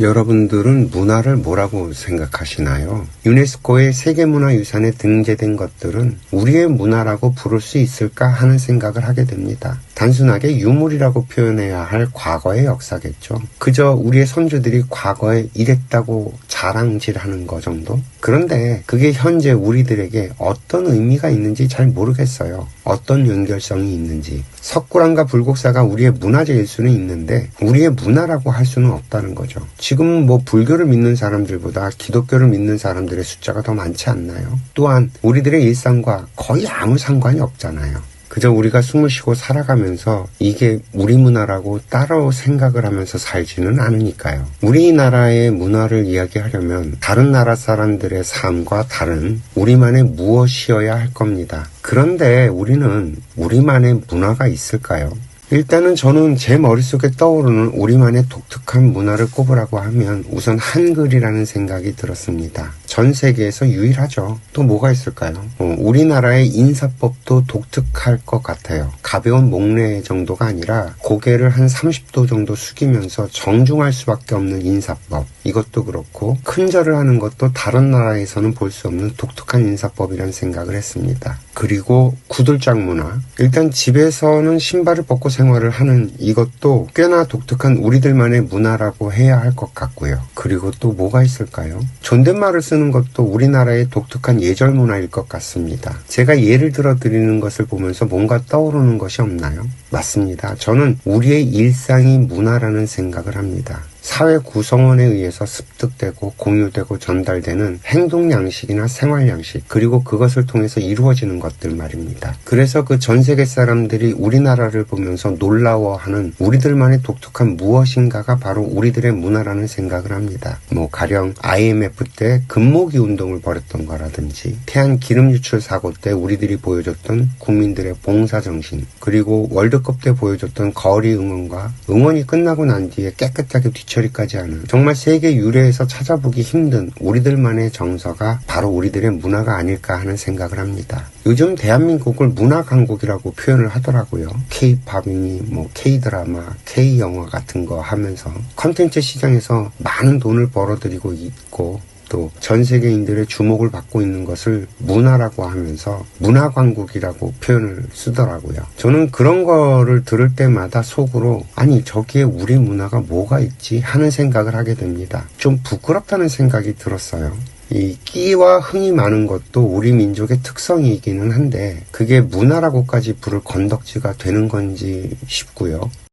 여러분들은 문화를 뭐라고 생각하시나요? 유네스코의 세계문화유산에 등재된 것들은 우리의 문화라고 부를 수 있을까 하는 생각을 하게 됩니다. 단순하게 유물이라고 표현해야 할 과거의 역사겠죠. 그저 우리의 선조들이 과거에 이랬다고 자랑질하는 거 정도? 그런데 그게 현재 우리들에게 어떤 의미가 있는지 잘 모르겠어요. 어떤 연결성이 있는지. 석굴암과 불국사가 우리의 문화재일 수는 있는데 우리의 문화라고 할 수는 없다는 거죠. 지금 뭐 불교를 믿는 사람들보다 기독교를 믿는 사람들의 숫자가 더 많지 않나요? 또한 우리들의 일상과 거의 아무 상관이 없잖아요. 그저 우리가 숨을 쉬고 살아가면서 이게 우리 문화라고 따로 생각을 하면서 살지는 않으니까요. 우리나라의 문화를 이야기하려면 다른 나라 사람들의 삶과 다른 우리만의 무엇이어야 할 겁니다. 그런데 우리는 우리만의 문화가 있을까요? 일단은 저는 제 머릿속에 떠오르는 우리만의 독특한 문화를 꼽으라고 하면 우선 한글이라는 생각이 들었습니다. 전 세계에서 유일하죠. 또 뭐가 있을까요? 어, 우리나라의 인사법도 독특할 것 같아요. 가벼운 목례 정도가 아니라 고개를 한 30도 정도 숙이면서 정중할 수밖에 없는 인사법. 이것도 그렇고 큰 절을 하는 것도 다른 나라에서는 볼 수 없는 독특한 인사법이라는 생각을 했습니다. 그리고 구들장 문화. 일단 집에서는 신발을 벗고 생활을 하는 이것도 꽤나 독특한 우리들만의 문화라고 해야 할 것 같고요. 그리고 또 뭐가 있을까요? 존댓말을 쓰는 것도 우리나라의 독특한 예절 문화일 것 같습니다. 제가 예를 들어 드리는 것을 보면서 뭔가 떠오르는 것이 없나요? 맞습니다. 저는 우리의 일상이 문화라는 생각을 합니다. 사회 구성원에 의해서 습득되고 공유되고 전달되는 행동 양식이나 생활 양식 그리고 그것을 통해서 이루어지는 것들 말입니다. 그래서 그 전 세계 사람들이 우리나라를 보면서 놀라워하는 우리들만의 독특한 무엇인가가 바로 우리들의 문화라는 생각을 합니다. 뭐 가령 IMF 때 금모기 운동을 벌였던 거라든지 태안 기름 유출 사고 때 우리들이 보여줬던 국민들의 봉사 정신 그리고 월드컵 때 보여줬던 거리 응원과 응원이 끝나고 난 뒤에 깨끗하게 뒤 처리까지 하는 정말 세계 유래에서 찾아보기 힘든 우리들만의 정서가 바로 우리들의 문화가 아닐까 하는 생각을 합니다. 요즘 대한민국을 문화 강국이라고 표현을 하더라고요. K-팝이니 뭐 K-드라마, K-영화 같은 거 하면서 컨텐츠 시장에서 많은 돈을 벌어들이고 있고 또 전 세계인들의 주목을 받고 있는 것을 문화라고 하면서 문화 강국이라고 표현을 쓰더라고요. 저는 그런 거를 들을 때마다 속으로 아니 저기에 우리 문화가 뭐가 있지 하는 생각을 하게 됩니다. 좀 부끄럽다는 생각이 들었어요. 이 끼와 흥이 많은 것도 우리 민족의 특성이기는 한데 그게 문화라고까지 부를 건덕지가 되는 건지 싶고요.